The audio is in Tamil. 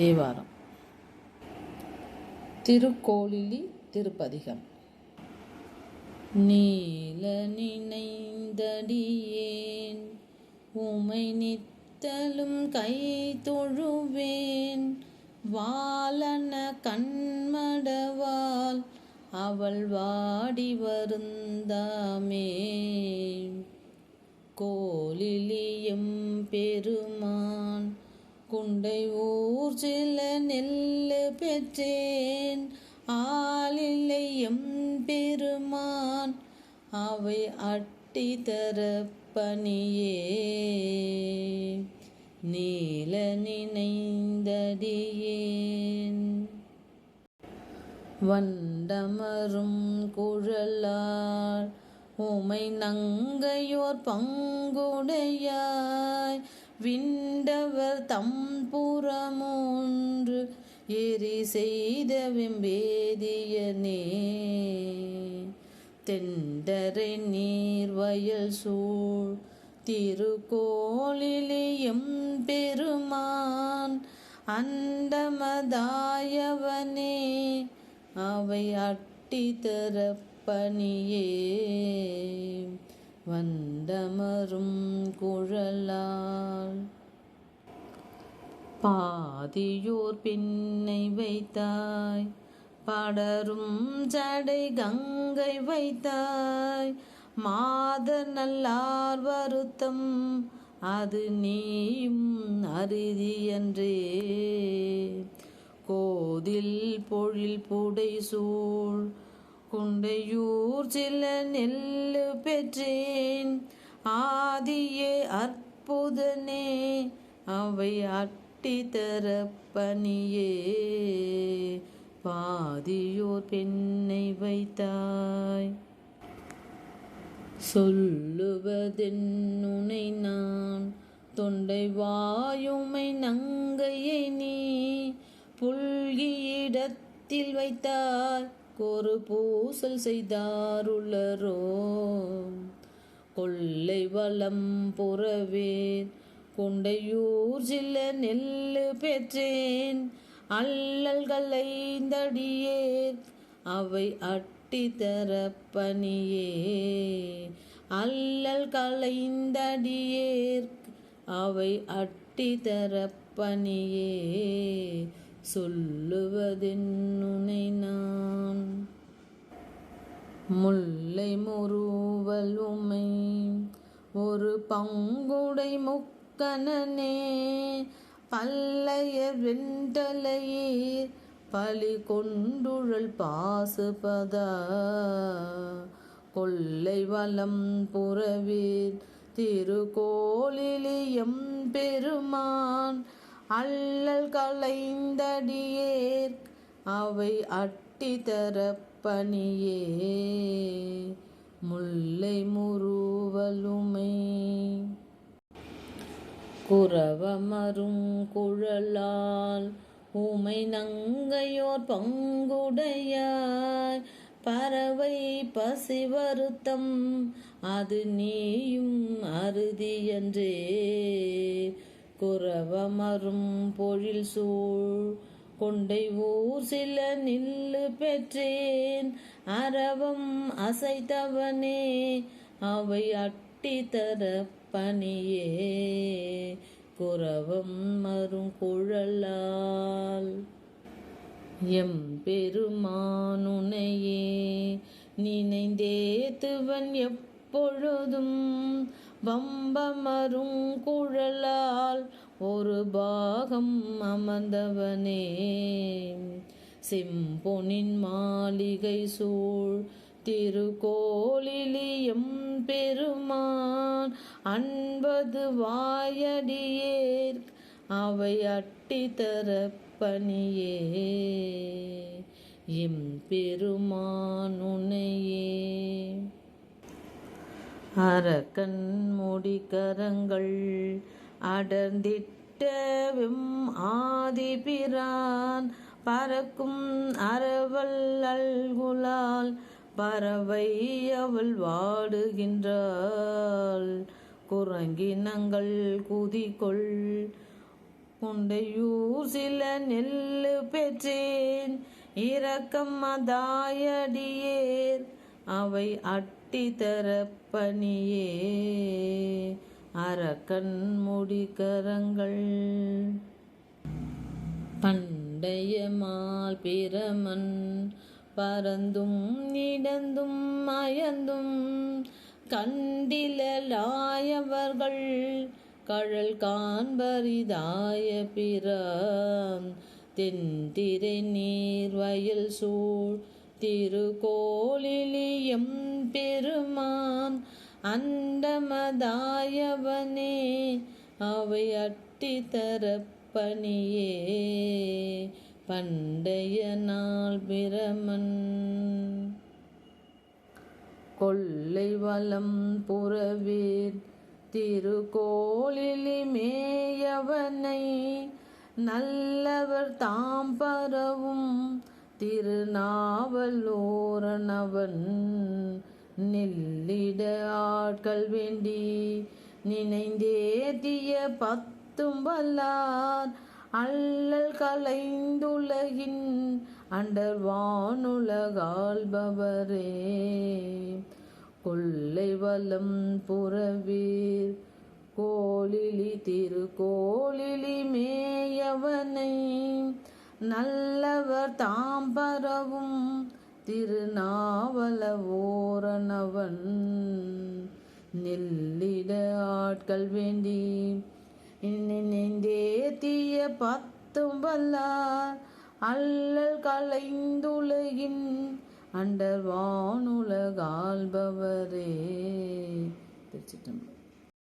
தேவாரம். திருக்கோளிலி திருப்பதிகம். நீல நினைந்தடியேன் உமை நித்தலும் கை தொழுவேன் வாலன கண்மடவால் அவள் வாடி வருந்தாமே. கோலிலி பெற்றேன். ஆளில்லை எம் பெருமான் அவை அட்டி தர பணியே நீல நினைந்தடியேன். வண்டமரும் குழலார் உமை நங்கையோர் பங்குடையாய். விண்டவர் தம்புறமொன்று எரி செய்த வெம்பேதியனே. தெண்டரை நீர் வயல் சூழ் திருக்கோளிலியம் பெருமான் அண்டமதாயவனே. அவை அட்டி தரப்பணியே வந்தமரும் குழலால் பாதியோர் பின்னை வைத்தாய். படரும் ஜடை கங்கை வைத்தாய். மாத நல்லார் வருத்தம் அது நீயும் அறுதியன்றே கோதில் பொழில் புடை சூழ் குண்டையூர் சில நெல்லு பெற்றேன். ஆதியே அற்புதனே அவை அற்ப தரப்பணியே பாதியோர் பெண்ணை வைத்தாய். சொல்லுவதென்னுனை நான் தொண்டை வாயுமை நங்கையை நீ புல்கியிடத்தில் வைத்தாய். ஒரு பூசல் செய்தாருளரோ. கொள்ளை வளம் புறவேன் கொண்டையூர் சில நெல்லு பெற்றேன். அல்லல் கலைந்தடியேர் அவை அட்டி பணியே அல்லல் கலைந்தடியேர் அவை அட்டி பணியே சொல்லுவதென்னுனை நான். முல்லை முருவலுமை ஒரு பங்குடை முக்கணனே பல்லைய வெண்டலையீர் பலி கொண்டுழல் பாசுபதா. கொல்லை வலம் புறவீர் திருக்கோளிலியம் பெருமான் அல்லல் கலைந்தடியேர் அவை அட்டி தரப்பணியே. முல்லை முறுவலுமை குறவமரும் குழலால் உமை நங்கையோர் பங்குடையாய். பறவை பசி வருத்தம் அது நீயும் அறுதியன்றே குறவமரும் பொழில் சூழ் கொண்டை ஊர் சில நில்லு பெற்றேன். அரவம் அசைத்தவனே அவை அட் அட்டி தர பணியே. குறவம் மரும் குழலால். எம் பெருமானுனையே நினைந்தேத்துவன் எப்பொழுதும் வம்பமரும் குழலால். ஒரு பாகம் அமர்ந்தவனே. செம்பொனின் மாளிகை சூழ் திருக்கோளிலியும் பெருமான் அன்பது வாயடியேர் அவை அட்டி தரப்பணியே எம் பெருமானுனையே அரக்கன் முடிக்கரங்கள் அடர்ந்திட்ட வெம் ஆதிபிரான் பறக்கும் அரவல் அல்குலால் பறவை அவள் வாடுகின்றாள். குரங்கினங்கள் குதிக்கொள் குண்டையூர் சில நெல்லு பெற்றேன். இரக்கம் அதாயடியேர். அவை அட்டி தரப்பணியே. அரக்கன் முடிக்கரங்கள் பண்டைய மால் பிரமன். பறந்தும் இடந்தும் அயர்ந்தும் கண்டிலாயவர்கள் கழல் காண்பரிதாய பிறம் தென்திரை நீர் வயல் சூழ் திருக்கோலிலியம் பெருமான். அண்டமதாயவனே அவை அட்டி தரப்பணியே பண்டைய நாள் பிரமன். கொள்ளை வலம் புறவீர் திருக்கோளிலி மேயவனை. நல்லவர் தாம் பரவும் திருநாவலோரணவன். நெல்லிட ஆட்கள் வேண்டி நினைந்தேதிய பத்தும் வல்லார். அல்லல் கலைந்துலகின் அண்டர் வானுலகாள்பவரே கொள்ளை வலம் புறவீர் கோலிலி திருக்கோலிலி மேயவனை. நல்லவர் தாம் பரவும் ஓரணவன். நெல்லிட ஆட்கள் வேண்டி நினைந்தேத்திய பத்தும் வல்லார் அல்லல் கலைந்துலகின் அண்டர் வானுலகால்பவரே திருச்சிட்டம்பலம்